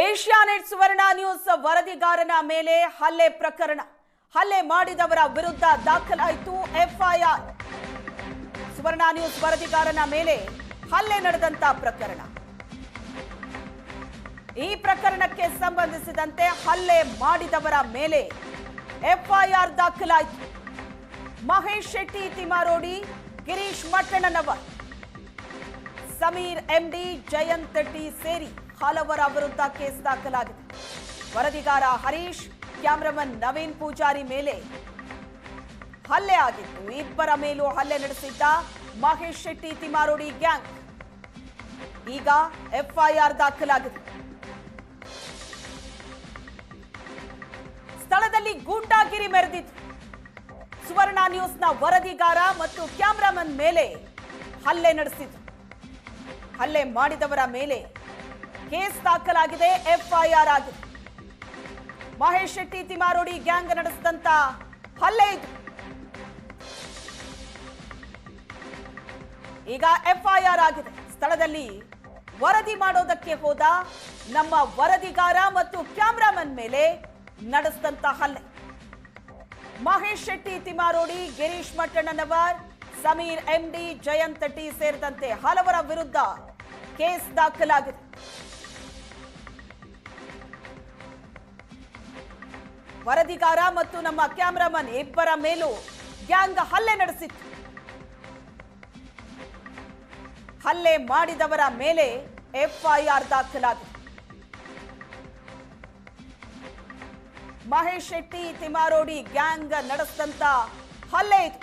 Asianet ಸುವರ್ಣ news ವರದಿಗಾರನ ಮೇಲೆ ಹಲ್ಲೆ ಪ್ರಕರಣ. ಹಲ್ಲೆ ಮಾಡಿದವರ ವಿರುದ್ಧ ದಾಖಲಾಯಿತು ಎಫ್ಐಆರ್. ಸುವರ್ಣ ನ್ಯೂಸ್ ವರದಿಗಾರನ ಮೇಲೆ ಹಲ್ಲೆ ನಡೆದಂತ ಪ್ರಕರಣ. ಈ ಪ್ರಕರಣಕ್ಕೆ ಸಂಬಂಧಿಸಿದಂತೆ ಹಲ್ಲೆ ಮಾಡಿದವರ ಮೇಲೆ ಎಫ್ಐಆರ್ ದಾಖಲಾಯಿತು. ಮಹೇಶ್ ಶೆಟ್ಟಿ ತಿಮಾರೋಡಿ ಗಿರೀಶ್ ಮಟ್ಟಣ್ಣನವರ್, ಸಮೀರ್ ಎಂಡಿ, ಜಯಂತ್ ಟಿ ಸೇರಿ ಹಲವರ ವಿರುದ್ಧ ಕೇಸ್ ದಾಖಲಾಗಿದೆ. ವರದಿಗಾರ ಹರೀಶ್, ಕ್ಯಾಮ್ರಾಮನ್ ನವೀನ್ ಪೂಜಾರಿ ಮೇಲೆ ಹಲ್ಲೆ ಆಗಿತ್ತು. ಇಬ್ಬರ ಮೇಲೂ ಹಲ್ಲೆ ನಡೆಸಿದ್ದ ಮಹೇಶ್ ಶೆಟ್ಟಿ, ತಿಮಾರೋಡಿ ಗ್ಯಾಂಗ್. ಈಗ ಎಫ್ಐಆರ್ ದಾಖಲಾಗಿದೆ. ಸ್ಥಳದಲ್ಲಿ ಗೂಂಡಾಗಿರಿ ಮೆರೆದಿತ್ತು. ಸುವರ್ಣ ನ್ಯೂಸ್ನ ವರದಿಗಾರ ಮತ್ತು ಕ್ಯಾಮ್ರಾಮನ್ ಮೇಲೆ ಹಲ್ಲೆ ನಡೆಸಿತು ಹಲ್ಲೆ ಮಾಡಿದವರ ಮೇಲೆ ಕೇಸ್ ದಾಖಲಾಗಿದೆ, ಎಫ್ಐಆರ್ ಆಗಿದೆ. ಮಹೇಶ್ ಶೆಟ್ಟಿ, ತಿಮಾರೋಡಿ ಗ್ಯಾಂಗ್ ನಡೆಸಿದಂತ ಹಲ್ಲೆ ಇದು. ಈಗ ಎಫ್ಐಆರ್ ಆಗಿದೆ. ಸ್ಥಳದಲ್ಲಿ ವರದಿ ಮಾಡೋದಕ್ಕೆ ಹೋದ ನಮ್ಮ ವರದಿಗಾರ ಮತ್ತು ಕ್ಯಾಮ್ರಾಮನ್ ಮೇಲೆ ನಡೆಸಿದಂತ ಹಲ್ಲೆ. ಮಹೇಶ್ ಶೆಟ್ಟಿ, ತಿಮಾರೋಡಿ, ಗಿರೀಶ್ ಮಟ್ಟಣ್ಣನವರ್, ಸಮೀರ್ ಎಂಡಿ ಜಯಂತ್ ಟಿ ಸೇರಿದಂತೆ ಹಲವರ ವಿರುದ್ಧ ಕೇಸ್ ದಾಖಲಾಗಿದೆ. ವರದಿಗಾರ ಮತ್ತು ನಮ್ಮ ಕ್ಯಾಮ್ರಾಮನ್ ಇಬ್ಬರ ಮೇಲೂ ಗ್ಯಾಂಗ್ ಹಲ್ಲೆ ನಡೆಸಿತ್ತು. ಹಲ್ಲೆ ಮಾಡಿದವರ ಮೇಲೆ ಎಫ್ಐಆರ್ ದಾಖಲಾಗಿದೆ. ಮಹೇಶ್ ಶೆಟ್ಟಿ ತಿಮಾರೋಡಿ ಗ್ಯಾಂಗ್ ನಡೆಸಿದಂತ ಹಲ್ಲೆ ಇದು.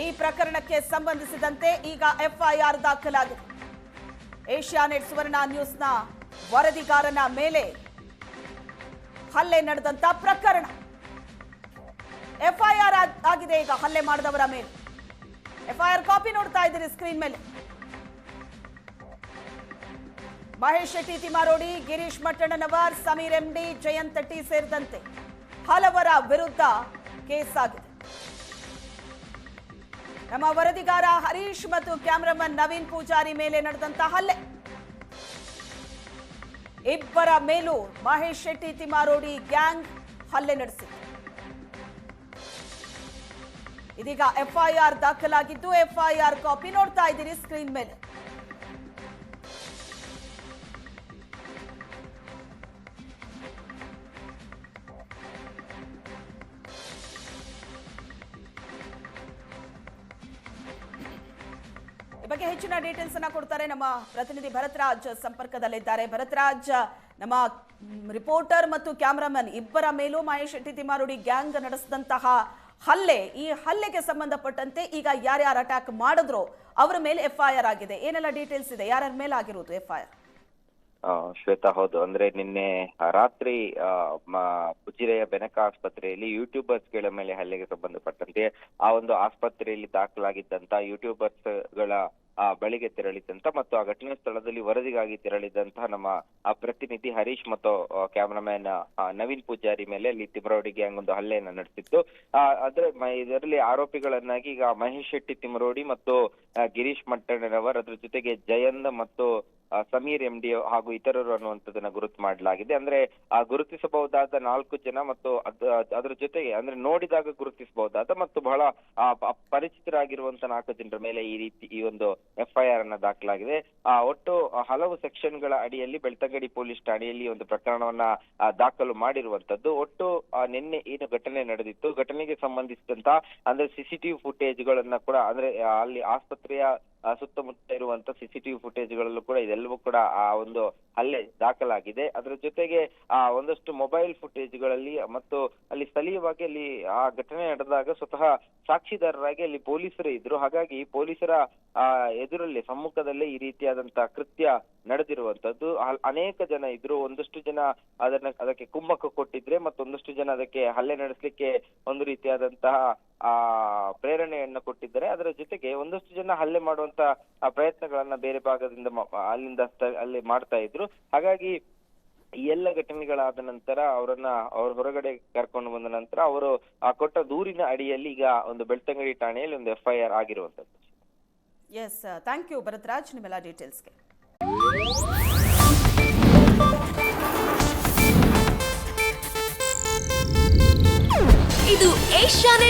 ಈ ಪ್ರಕರಣಕ್ಕೆ ಸಂಬಂಧಿಸಿದಂತೆ ಈಗ ಎಫ್ಐಆರ್ ದಾಖಲಾಗಿದೆ. ಏಷ್ಯಾನೆಟ್ ಸುವರ್ಣ ನ್ಯೂಸ್ನ ವರದಿಗಾರನ ಮೇಲೆ ಹಲ್ಲೆ ನಡೆದಂತ ಪ್ರಕರಣ. ಎಫ್ಐಆರ್ ಆಗಿದೆ ಈಗ ಹಲ್ಲೆ ಮಾಡಿದವರ ಮೇಲೆ. ಎಫ್ಐಆರ್ ಕಾಪಿ ನೋಡ್ತಾ ಇದ್ದೀರಿ ಸ್ಕ್ರೀನ್ ಮೇಲೆ. ಮಹೇಶ್ ಶೆಟ್ಟಿ ತಿಮಾರೋಡಿ ಗಿರೀಶ್ ಮಟ್ಟಣ್ಣನವರ್ ಸಮೀರ್ ಎಂಡಿ ಜಯಂತ್ ಟಿ ಸೇರಿದಂತೆ ಹಲವರ ವಿರುದ್ಧ ಕೇಸ್ ಆಗಿದೆ ನಮ್ಮ ವರದಿಗಾರ ಹರೀಶ್ ಮತ್ತು ಕ್ಯಾಮ್ರಾಮನ್ ನವೀನ್ ಪೂಜಾರಿ ಮೇಲೆ ನಡೆದಂತ ಹಲ್ಲೆ. ಇಬ್ಬರ ಮೇಲೂ ಮಹೇಶ್ ಶೆಟ್ಟಿ ತಿಮಾರೋಡಿ ಗ್ಯಾಂಗ್ ಹಲ್ಲೆ ನಡೆಸಿದೆ ಇದೀಗ ಎಫ್ಐಆರ್ ದಾಖಲಾಗಿದ್ದು ಎಫ್ಐಆರ್ ಕಾಪಿ ನೋಡ್ತಾ ಇದ್ದೀರಿ ಸ್ಕ್ರೀನ್ ಮೇಲೆ. ಬಗ್ಗೆ ಹೆಚ್ಚಿನ ಡೀಟೇಲ್ಸ್ ಅನ್ನ ಕೊಡ್ತಾರೆ. ನಮ್ಮ ಪ್ರತಿನಿಧಿ ಭರತ್ರಾಜ್ ಸಂಪರ್ಕದಲ್ಲಿದ್ದಾರೆ. ಭರತ್ರಾಜ್, ನಮ್ಮ ರಿಪೋರ್ಟರ್ ಮತ್ತು ಕ್ಯಾಮ್ರಾಮನ್ ಇಬ್ಬರ ಮೇಲೂ ಮಹೇಶ್ ಶೆಟ್ಟಿ ತಿಮಾರುಡಿ ಗ್ಯಾಂಗ್ ನಡೆಸಿದಂತಹ ಹಲ್ಲೆ, ಈ ಹಲ್ಲೆಗೆ ಸಂಬಂಧಪಟ್ಟಂತೆ ಈಗ ಯಾರ್ಯಾರು ಅಟ್ಯಾಕ್ ಮಾಡಿದ್ರು ಅವರ ಮೇಲೆ ಎಫ್ಐಆರ್ ಆಗಿದೆ. ಏನೆಲ್ಲ ಡೀಟೇಲ್ಸ್ ಇದೆ? ಯಾರ್ಯಾರ ಮೇಲೆ ಆಗಿರೋದು ಎಫ್ಐಆರ್ ಶ್ವೇತಾ, ಹೌದು. ಅಂದ್ರೆ ನಿನ್ನೆ ರಾತ್ರಿ ಮ- ಬೆನಕ ಆಸ್ಪತ್ರೆಯಲ್ಲಿ ಯೂಟ್ಯೂಬರ್ಸ್ಗಳ ಮೇಲೆ ಹಲ್ಲೆಗೆ ಸಂಬಂಧಪಟ್ಟಂತೆ ಆ ಒಂದು ಆಸ್ಪತ್ರೆಯಲ್ಲಿ ದಾಖಲಾಗಿದ್ದಂತ ಯೂಟ್ಯೂಬರ್ಸ್ಗಳ ಬಳಿಗೆ ತೆರಳಿದಂತ ಮತ್ತು ಆ ಘಟನಾ ಸ್ಥಳದಲ್ಲಿ ವರದಿಗಾಗಿ ತೆರಳಿದಂತಹ ನಮ್ಮ ಪ್ರತಿನಿಧಿ ಹರೀಶ್ ಮತ್ತು ಕ್ಯಾಮರಾಮ್ಯಾನ್ ನವೀನ್ ಪೂಜಾರಿ ಮೇಲೆ ಅಲ್ಲಿ ತಿಮರೋಡಿ ಗ್ಯಾಂಗ್ ಒಂದು ಹಲ್ಲೆಯನ್ನ ನಡೆಸಿತ್ತು. ಆದ್ರೆ ಇದರಲ್ಲಿ ಆರೋಪಿಗಳನ್ನಾಗಿ ಈಗ ಮಹೇಶ್ ಶೆಟ್ಟಿ ತಿಮರೋಡಿ ಮತ್ತು ಗಿರೀಶ್ ಮಟ್ಟಣ್ಣನವರ್, ಅದ್ರ ಜೊತೆಗೆ ಜಯಂದ್ ಮತ್ತು ಸಮೀರ್ ಎಂ ಡಿ ಹಾಗೂ ಇತರರು ಅನ್ನುವಂಥದ್ದನ್ನ ಗುರುತು ಮಾಡಲಾಗಿದೆ. ಅಂದ್ರೆ ಆ ಗುರುತಿಸಬಹುದಾದ ನಾಲ್ಕು ಜನ ಮತ್ತು ಅದರ ಅದ್- ಅದ್ರ ಜೊತೆಗೆ ಅಂದ್ರೆ ನೋಡಿದಾಗ ಗುರುತಿಸಬಹುದಾದ ಮತ್ತು ಬಹಳ ಪರಿಚಿತರಾಗಿರುವಂತಹ ನಾಲ್ಕು ಜನರ ಮೇಲೆ ಈ ರೀತಿ, ಈ ಒಂದು ಎಫ್ಐಆರ್ ಅನ್ನ ದಾಖಲಾಗಿದೆ. ಆ, ಒಟ್ಟು ಹಲವು ಸೆಕ್ಷನ್ಗಳ ಅಡಿಯಲ್ಲಿ ಬೆಳ್ತಂಗಡಿ ಪೊಲೀಸ್ ಠಾಣೆಯಲ್ಲಿ ಒಂದು ಪ್ರಕರಣವನ್ನ ದಾಖಲು ಮಾಡಿರುವಂತದ್ದು ಒಟ್ಟು ನಿನ್ನೆ ಏನು ಘಟನೆ ನಡೆದಿತ್ತು. ಘಟನೆಗೆ ಸಂಬಂಧಿಸಿದಂತ, ಅಂದ್ರೆ ಸಿಸಿಟಿವಿ ಫುಟೇಜ್ ಗಳನ್ನ ಕೂಡ, ಅಂದ್ರೆ ಅಲ್ಲಿ ಆಸ್ಪತ್ರೆಯ ಸುತ್ತಮುತ್ತ ಇರುವಂತ ಸಿಸಿಟಿವಿ ಫುಟೇಜ್ ಗಳಲ್ಲೂ ಕೂಡ ಇದೆಲ್ಲವೂ ಕೂಡ ಆ ಒಂದು ಹಲ್ಲೆ ದಾಖಲಾಗಿದೆ. ಅದರ ಜೊತೆಗೆ, ಆ, ಒಂದಷ್ಟು ಮೊಬೈಲ್ ಫುಟೇಜ್ಗಳಲ್ಲಿ ಮತ್ತು ಅಲ್ಲಿ ಸ್ಥಳೀಯವಾಗಿ ಅಲ್ಲಿ, ಆ, ಘಟನೆ ನಡೆದಾಗ ಸ್ವತಃ ಸಾಕ್ಷಿದಾರರಾಗಿ ಅಲ್ಲಿ ಪೊಲೀಸರೇ ಇದ್ರು. ಹಾಗಾಗಿ ಪೊಲೀಸರ, ಆ, ಎದುರಲ್ಲಿ, ಸಮ್ಮುಖದಲ್ಲೇ ಈ ರೀತಿಯಾದಂತಹ ಕೃತ್ಯ ನಡೆದಿರುವಂತದ್ದು ಅನೇಕ ಜನ ಇದ್ರು. ಒಂದಷ್ಟು ಜನ ಅದನ್ನ, ಅದಕ್ಕೆ ಕುಮ್ಮಕ್ಕು ಕೊಟ್ಟಿದ್ರೆ ಮತ್ತೊಂದಷ್ಟು ಜನ ಅದಕ್ಕೆ ಹಲ್ಲೆ ನಡೆಸಲಿಕ್ಕೆ ಒಂದು ರೀತಿಯಾದಂತಹ ಆ ಪ್ರೇರಣೆಯನ್ನು ಕೊಟ್ಟಿದ್ದಾರೆ. ಅದರ ಜೊತೆಗೆ ಒಂದಷ್ಟು ಜನ ಹಲ್ಲೆ ಮಾಡುವಂತ ಆ ಪ್ರಯತ್ನಗಳನ್ನ ಬೇರೆ ಭಾಗದಿಂದ ಮ- ಅಲ್ಲಿಂದ ಅಲ್ಲಿ ಮಾಡ್ತಾ ಇದ್ರು. ಹಾಗಾಗಿ ಈ ಎಲ್ಲ ಘಟನೆಗಳಾದ ನಂತರ ಅವರನ್ನ ಅವ್ರ ಹೊರಗಡೆ ಕರ್ಕೊಂಡು ಬಂದ ನಂತರ ಅವರು ಆ ಕೊಟ್ಟ ದೂರಿನ ಅಡಿಯಲ್ಲಿ ಈಗ ಒಂದು ಬೆಳ್ತಂಗಡಿ ಠಾಣೆಯಲ್ಲಿ ಒಂದು ಎಫ್ಐಆರ್ ಆಗಿರುವಂತದ್ದು. ಎಸ್ ಥ್ಯಾಂಕ್ ಯು ಭರತ್ರಾಜ್ ನಿಮ್ಮೆಲ್ಲ ಡೀಟೇಲ್ಸ್ಗೆ ಇದು ಏಷ್ಯಾನೆಟ್